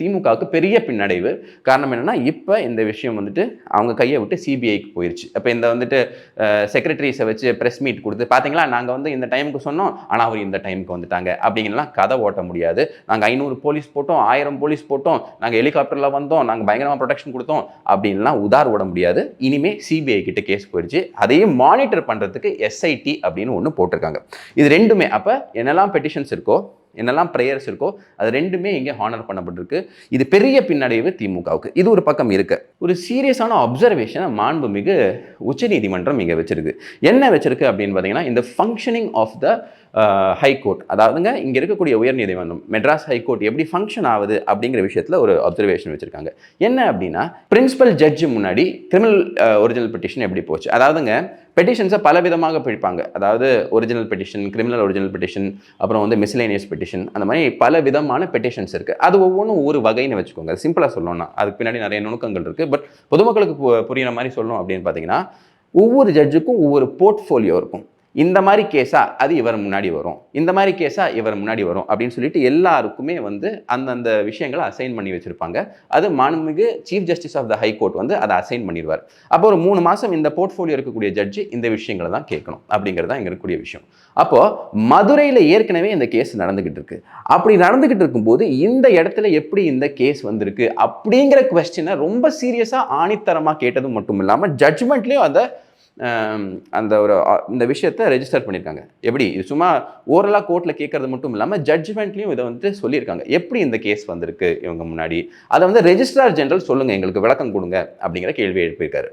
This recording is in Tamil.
திமுகவுக்கு பெரிய பின்னடைவு. காரணம் என்னென்னா இப்போ இந்த விஷயம் வந்துட்டு அவங்க கையை விட்டு சிபிஐக்கு போயிடுச்சு அப்போ இந்த வந்துட்டு செக்ரட்டரிஸை வச்சு ப்ரெஸ் மீட் கொடுத்து பார்த்தீங்களா நாங்கள் வந்து இந்த டைமுக்கு சொன்னோம் ஆனால் அவர் இந்த டைமுக்கு வந்துட்டாங்க. அப்படிங்கலாம் கதை ஓட்ட முடியாது. நாங்கள் ஐநூறு போலீஸ் போட்டோம் ஆயிரம் போலீஸ் போட்டோம் நாங்கள் ஹெலிகாப்டரில் வந்தோம் நாங்கள் பயங்கரமாக ப்ரொடெக்ஷன் கொடுத்தோம் அப்படின்லாம் உதார் ஓட முடியாது. இனிமேல் சிபிஐ கிட்ட கேஸ் போயிடுச்சு அதையும் மானிட்டர் பண்ணுறதுக்கு எஸ்ஐடி அப்படின்னு ஒன்று போட்டிருக்காங்க. இது ரெண்டுமே அப்போ என்னெல்லாம் பெட்டிஷன்ஸ் இருக்கோ என்னெல்லாம் ப்ரேயர்ஸ் இருக்கோ அது ரெண்டுமே இங்கே ஹானர் பண்ணப்பட்டிருக்கு. இது பெரிய பின்னடைவு திமுகவுக்கு. இது ஒரு பக்கம் இருக்கு. ஒரு சீரியஸான அப்சர்வேஷனை மாண்புமிகு உச்சநீதிமன்றம் இங்கே வச்சிருக்கு. என்ன வச்சிருக்கு அப்படின்னு பார்த்தீங்கன்னா இந்த ஃபங்க்ஷனிங் ஆஃப் த ஹைகோர்ட் அதாவதுங்க இங்கே இருக்கக்கூடிய உயர்நீதிமன்றம் மெட்ராஸ் ஹைகோர்ட் எப்படி ஃபங்க்ஷன் ஆகுது அப்படிங்கிற விஷயத்தில் ஒரு அப்சர்வேஷன் வச்சுருக்காங்க. என்ன அப்படின்னா பிரின்சிபல் ஜட்ஜு முன்னாடி கிரிமினல் ஒரிஜினல் பெட்டிஷன் எப்படி போச்சு? அதாவதுங்க பெட்டிஷன்ஸை பல விதமாக பிரிப்பாங்க. அதாவது original petition criminal original petition அப்புறம் வந்து மிஸ்லேனியஸ் பெட்டிஷன் அந்த மாதிரி பல விதமான பெட்டிஷன்ஸ் இருக்குது அது ஒவ்வொன்றும் ஒரு வகைன்னு வச்சுக்கோங்க. சிம்பிளாக சொல்லணும்னா அதுக்கு பின்னாடி நிறைய நுணுக்கங்கள் இருக்குது பட் பொதுமக்களுக்கு பு- புரியுற மாதிரி சொல்லணும் அப்படின்னு பார்த்தீங்கன்னா ஒவ்வொரு ஜட்ஜுக்கும் ஒவ்வொரு போர்ட்ஃபோலியோ இருக்கும். இந்த மாதிரி கேஸா அது இவர் முன்னாடி வரும். இந்த மாதிரி கேஸா இவர் முன்னாடி வரும் அப்படின்னு சொல்லிட்டு எல்லாருக்குமே வந்து அந்தந்த விஷயங்களை அசைன் பண்ணி வச்சிருப்பாங்க. அது மாண்புமிகு chief justice of the high court வந்து அதை அசைன் பண்ணிடுவார். அப்போ ஒரு மூணு மாசம் இந்த போர்ட்ஃபோலியோ இருக்கக்கூடிய ஜட்ஜி இந்த விஷயங்களை தான் கேட்கணும் அப்படிங்கிறது தான் இங்க இருக்கக்கூடிய விஷயம். அப்போ மதுரையில் ஏற்கனவே இந்த கேஸ் நடந்துகிட்டு இருக்கு. அப்படி நடந்துகிட்டு இருக்கும்போது இந்த இடத்துல எப்படி இந்த கேஸ் வந்திருக்கு அப்படிங்கிற கொஸ்டினை ரொம்ப சீரியஸாக ஆணித்தரமாக கேட்டதும் மட்டும் இல்லாமல் ஜட்ஜ்மெண்ட்லேயும் அதை அந்த ஒரு இந்த விஷயத்தை ரெஜிஸ்டர் பண்ணியிருக்காங்க எப்படி? இது சும்மா ஓரலாக கோர்ட்டில் கேட்கறது மட்டும் இல்லாமல் ஜட்ஜ்மெண்ட்லையும் இதை வந்து சொல்லியிருக்காங்க. எப்படி இந்த கேஸ் வந்திருக்கு இவங்க முன்னாடி? அதை வந்து ரெஜிஸ்ட்ரார் ஜெனரல் சொல்லுங்கள் எங்களுக்கு விளக்கம் கொடுங்க அப்படிங்கிற கேள்வி எழுப்பியிருக்காரு.